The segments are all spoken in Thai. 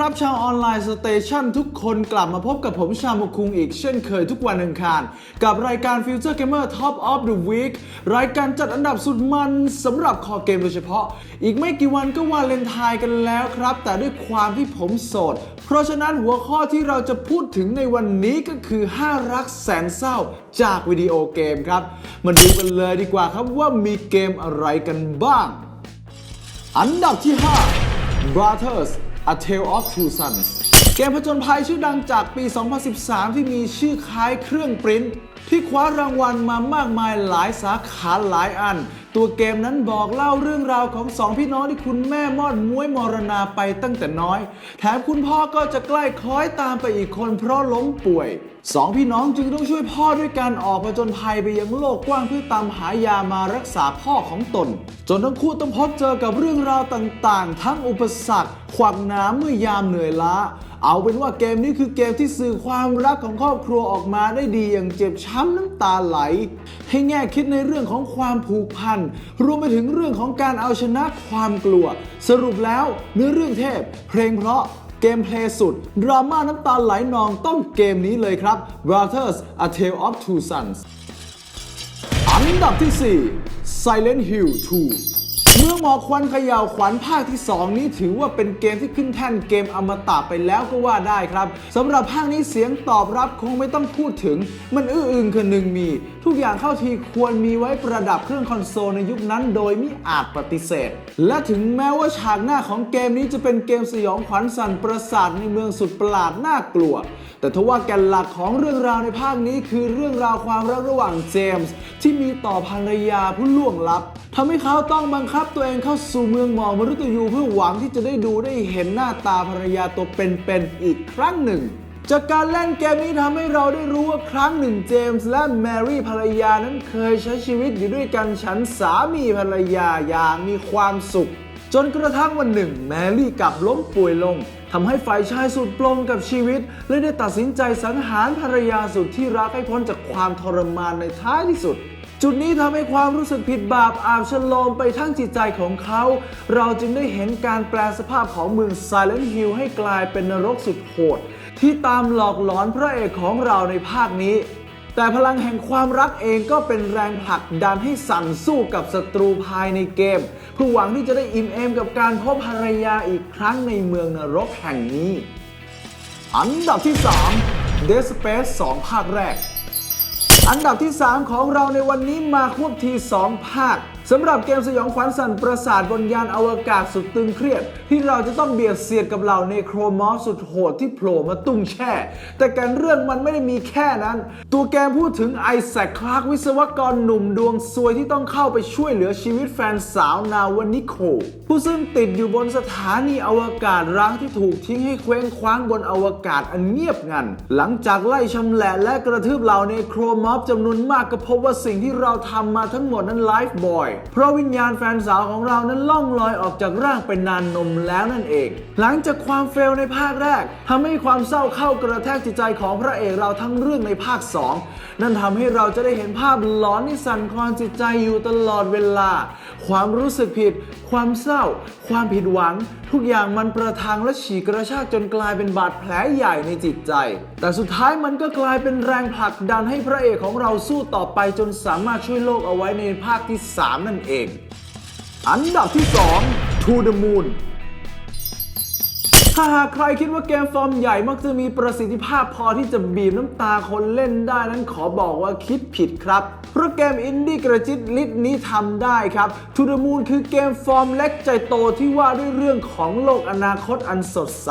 ครับ ชาวออนไลน์สเตชันทุกคนกลับมาพบกับผมชามุคุงอีกเช่นเคยทุกวันอังคาร กับรายการ Future Gamer Top of the Week รายการจัดอันดับสุดมันสำหรับคอเกมโดยเฉพาะ อีกไม่กี่วันก็วาเลนไทน์กันแล้วครับ แต่ด้วยความที่ผมโสด เพราะฉะนั้นหัวข้อที่เราจะพูดถึงในวันนี้ก็คือ 5 รักแสนเศร้าจากวิดีโอเกมครับ มาดูกันเลยดีกว่าครับว่ามีเกมอะไรกันบ้าง อันดับที่ 5 Brothers A Tale of Two Sons เกมผจญภัยชื่อดังจากปี 2013 ที่มีชื่อคล้ายเครื่องปริ้น ที่คว้ารางวัลมามากมายหลายสาขาหลายอัน ตัวเกมนั้นบอกเล่าเรื่องราวของสองพี่น้องที่คุณแม่มอดม้วยมรณาไปตั้งแต่น้อย แถมคุณพ่อก็จะใกล้คล้อยตามไปอีกคนเพราะล้มป่วยสองพี่น้องจึงต้องช่วยพ่อด้วยการออกผจญภัยไปยังโลกกว้างเพื่อตามหายามารักษาพ่อของตน จนทั้งคู่ต้องพบเจอกับเรื่องราวต่างๆ ทั้งอุปสรรค ขวักน้ำเมื่อยามเหนื่อยล้า เอาเป็นว่าเกมนี้คือเกมที่สื่อความรักของครอบครัวออกมาได้ดีอย่างเจ็บช้ำน้ำตาไหล ให้แง่คิดในเรื่องของความผูกพันรวมไปถึงเรื่องของการเอาชนะความกลัว สรุปแล้วเนื้อเรื่องเทพ เพลงเพราะเกมเพลย์สุด ดราม่าน้ำตาไหลนองต้องเกมนี้เลยครับ Brothers A Tale of Two Sons อันดับที่ 4 Silent Hill 2 เมื่อหมอควันเขย่าวขวัญภาคที่ 2 นี้ถือว่าเป็นเกมที่ขึ้นแท่นเกมอมตะไปแล้วก็ว่าได้ครับสำหรับภาคนี้เสียงตอบรับคงไม่ต้องพูดถึง มันอื้ออึงคือหนึ่งมี ทุกอย่างเข้าทีควรมีไว้ประดับเครื่องคอนโซลในยุคนั้นโดยมิอาจปฏิเสธ และถึงแม้ว่าฉากหน้าของเกมนี้จะเป็นเกมสยองขวัญสั่นประสาทในเมืองสุดประหลาดน่ากลัว แต่ทว่าแกนหลักของเรื่องราวในภาคนี้คือเรื่องราวความรักระหว่างเจมส์ที่มีต่อภรรยาผู้ล่วงลับ ทำให้เขาต้องบังคับตัวเองเข้าสู่เมืองหมอกมฤตยูเพื่อหวังที่จะได้ดูได้เห็นหน้าตาภรรยาตัวเป็นๆอีกครั้งหนึ่ง จากการเล่นเกมนี้ทำให้เราได้รู้ว่าครั้งหนึ่งเจมส์และแมรี่ภรรยานั้นเคยใช้ชีวิตอยู่ด้วยกันฉันสามีภรรยาอย่างมีความสุข จนกระทั่งวันหนึ่ง แมรี่กลับล้มป่วยลงทำให้ฝ่ายชายสุดปลงกับชีวิตและได้ตัดสินใจสังหารภรรยาสุดที่รักให้พ้นจากความทรมานในท้ายที่สุด จุดนี้ทำให้ความรู้สึกผิดบาปอาบฉลมไปทั้งจิตใจของเขา เราจึงได้เห็นการแปลสภาพของเมือง Silent Hill ให้กลายเป็นนรกสุดโหด ที่ตามหลอกหลอนพระเอกของเราในภาคนี้ แต่พลังแห่งความรักเองก็เป็นแรงผลักดันให้สั่นสู้กับศัตรูภายในเกมเพื่อหวังที่จะได้อิ่มเอมกับการพบภรรยาอีกครั้งในเมืองนรกแห่งนี้ อันดับที่ 3 Dead Space 2 ภาคแรก อันดับที่ 3 ของเราในวันนี้มาควบที 2 ภาค สำหรับเกมสยองขวัญสั่นประสาทบนยานอวกาศสุดตึงเครียด ที่เราจะต้องเบียดเสียดกับเหล่าเนโครมอฟสุดโหดที่โผล่มาตุ้งแช่ แต่การเรื่องมันไม่ได้มีแค่นั้น ตัวแกมพูดถึงไอแซคคลาร์กวิศวกรหนุ่มดวงซวยที่ต้องเข้าไปช่วยเหลือชีวิตแฟนสาวนาวานิโคผู้ซึ่งติดอยู่บนสถานีอวกาศร้างที่ถูกทิ้งให้เคว้งคว้างบนอวกาศอันเงียบงัน หลังจากไล่ชำแหละและกระทืบเหล่าเนโครมอฟจำนวนมากก็พบว่าสิ่งที่เราทำมาทั้งหมดนั้นไลฟ์บอยเพราะวิญญาณแฟนสาวของเรานั้นล่องลอยออกจากร่างเป็นนานนมแล้วนั่นเอง หลังจากความเฟลในภาคแรกทำให้ความเศร้าเข้ากระแทกจิตใจของพระเอกเราทั้งเรื่องในภาค 2 นั่นทำให้เราจะได้เห็นภาพหลอนที่สั่นคลอนจิตใจอยู่ตลอดเวลาความรู้สึกผิด ความเศร้า ความผิดหวัง ทุกอย่างมันประทังและฉีกกระชากจนกลายเป็นบาดแผลใหญ่ในจิตใจ แต่สุดท้ายมันก็กลายเป็นแรงผลักดันให้พระเอกของเราสู้ต่อไปจนสามารถช่วยโลกเอาไว้ในภาคที่ 3 นั่นเอง อันดับที่ 2 To the Moon ถ้าหากใครคิดว่าเกมฟอร์มใหญ่มักจะมีประสิทธิภาพพอที่จะบีบน้ำตาคนเล่นได้นั้นขอบอกว่าคิดผิดครับ เพราะเกมอินดี้กระจิตลิดนี้ทำได้ครับ To the Moon คือเกมฟอร์มเล็กใจโตที่ว่าด้วยเรื่องของโลกอนาคตอันสดใส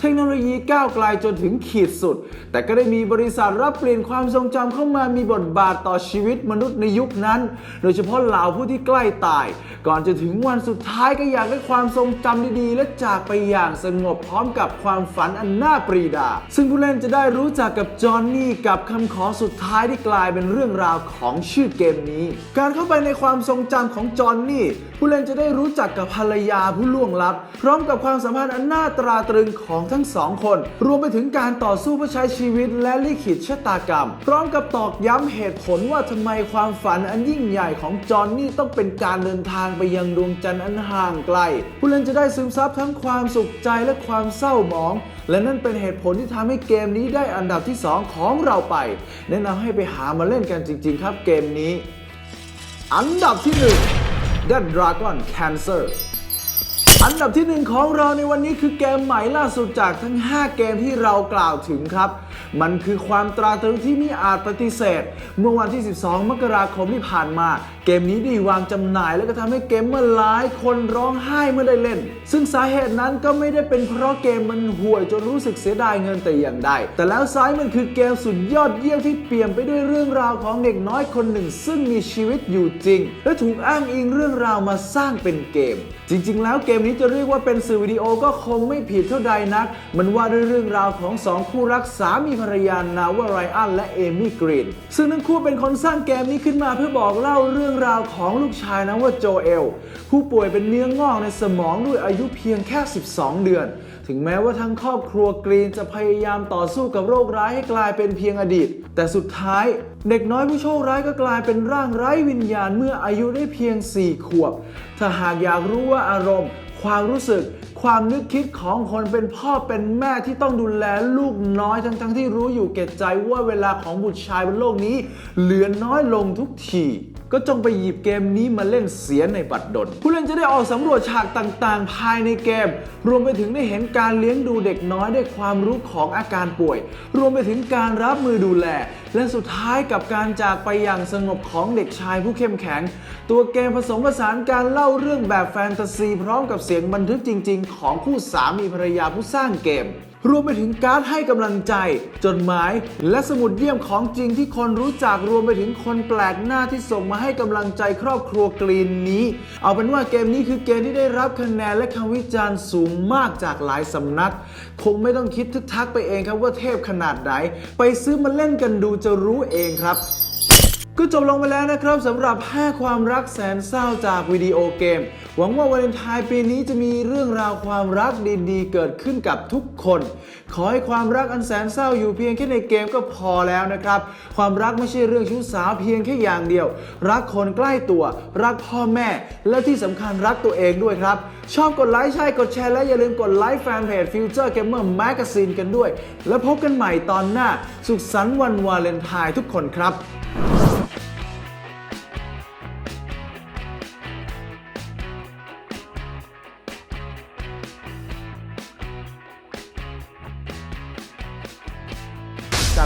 เทคโนโลยีก้าวไกลจนถึงขีดสุด แต่ก็ได้มีบริษัทรับเปลี่ยนความทรงจำเข้ามามีบทบาทต่อชีวิตมนุษย์ในยุคนั้น โดยเฉพาะเหล่าผู้ที่ใกล้ตาย ก่อนจะถึงวันสุดท้ายก็อยากได้ความทรงจำดีๆ และจากไปอย่างสงบพร้อมกับความฝันอันน่าปรีดา ซึ่งผู้เล่นจะได้รู้จักกับจอห์นนี่กับคำขอสุดท้ายที่กลายเป็นเรื่องราวของชื่อเกมนี้ การเข้าไปในความทรงจำของจอห์นนี่ ผู้เล่นจะได้รู้จักกับภรรยาผู้ล่วงลับ พร้อมกับความสัมพันธ์อันน่าตราตรึงของทั้งสองคน รวมไปถึงการต่อสู้เพื่อใช้ชีวิตและลิขิตชะตากรรม พร้อมกับตอกย้ำเหตุผลว่าทำไมความฝันอันยิ่งใหญ่ของจอห์นนี่ต้องเป็นการเดินทางไปยังดวงจันทร์อันห่างไกล ผู้เล่นจะได้ซึมซับทั้งความสุขใจและความเศร้าหมอง และนั่นเป็นเหตุผลที่ทำให้เกมนี้ได้อันดับที่ 2 ของเราไป แนะนำให้ไปหามาเล่นกันจริง ๆ ครับเกมนี้ อันดับที่1 Dead Dragon Cancer อันดับที่หนึ่งของเราในวันนี้คือเกมใหม่ล่าสุดจากทั้ง 5 เกมที่เรากล่าวถึงครับ มันคือความตราตรึงที่ไม่อาจปฏิเสธ เมื่อวันที่ 12 มกราคมที่ผ่านมา เกมนี้ไดีวางจำหน่ายและก็ทำให้เกมเมื่อหลายคนร้องไห้เมื่อได้เล่น ซึ่งสาเหตุนั้นก็ไม่ได้เป็นเพราะเกมมันห่วยจนรู้สึกเสียดายเงินแต่อย่างใด แต่แล้วซ้ายมันคือเกมสุดยอดเยี่ยมที่เปี่ยมไปด้วยเรื่องราวของเด็กน้อยคนหนึ่ง ซึ่งมีชีวิตอยู่จริง และถูกอ้างอิงเรื่องราวมาสร้างเป็นเกม จริง ๆ แล้วเกมนี้จะเรียกว่าเป็นสื่อวิดีโอก็คงไม่ผิดเท่าใดนัก มันว่าด้วยเรื่องราวของสองคู่รักสามีภรรยานาวาไรอันและเอมี่กรีนซึ่งทั้งคู่เป็นคนสร้างเกมนี้ขึ้นมาเพื่อบอกเล่าเรื่องราวของลูกชายนะว่าโจเอล ผู้ป่วยเป็นเนื้องอกในสมองด้วยอายุเพียงแค่ 12 เดือน ถึงแม้ว่าทั้งครอบครัวกรีนจะพยายามต่อสู้กับโรคร้ายให้กลายเป็นเพียงอดีต แต่สุดท้าย เด็กน้อยผู้โชคร้ายก็กลายเป็นร่างไร้วิญญาณเมื่ออายุได้เพียง 4 ขวบ ถ้าหากอยากรู้ว่าอารมณ์ ความรู้สึกความนึกคิดของคนเป็นพ่อเป็นแม่ที่ต้องดูแลลูกน้อยทั้งๆที่รู้อยู่แก่ใจว่าเวลาของบุตรชายบนโลกนี้ เหลือน้อยลงทุกที ก็จงไปหยิบเกมนี้มาเล่นเสียในบัตรดลผู้เล่นจะได้ออกสำรวจฉากต่างๆ ภายในเกม รวมไปถึงได้เห็นการเลี้ยงดูเด็กน้อยด้วยความรู้ของอาการป่วย รวมไปถึงการรับมือดูแล และสุดท้ายกับการจากไปอย่างสงบของเด็กชายผู้เข้มแข็ง ตัวเกมผสมผสานการเล่าเรื่องแบบแฟนตาซี พร้อมกับเสียงบันทึกจริง ๆ ของคู่สามีภรรยาผู้สร้างเกม รวมไปถึงการดให้กำลังใจ จดหมาย และสมุดเยี่ยมของจริงที่คนรู้จักรวมไปถึงคนแปลกหน้าที่ส่งมาให้กำลังใจครอบครัวกรีนนี้ เอาเป็นว่าเกมนี้คือเกมที่ได้รับคะแนนและคำวิจารณ์สูงมากจากหลายสำนัก คงไม่ต้องคิดทึกทักไปเองครับว่าเทพขนาดไหน ไปซื้อมาเล่นกันดูจะรู้เองครับ ก็จบลงไปแล้วนะครับสำหรับ 5 ความรักแสนเศร้าจากวิดีโอเกม หวังว่าวาเลนไทน์ปีนี้จะมีเรื่องราวความรักดีๆ เกิดขึ้นกับทุกคน ขอให้ความรักอันแสนเศร้าอยู่เพียงแค่ในเกมก็พอแล้วนะครับ ความรักไม่ใช่เรื่องชู้สาวเพียงแค่อย่างเดียว รักคนใกล้ตัว รักพ่อแม่ และที่สำคัญรักตัวเองด้วยครับ ชอบกดไลค์ใช่กดแชร์และอย่าลืมกดไลค์แฟนเพจ Future Gamer Magazine กันด้วย แล้วพบกันใหม่ตอนหน้า สุขสันต์วันวาเลนไทน์ทุกคนครับ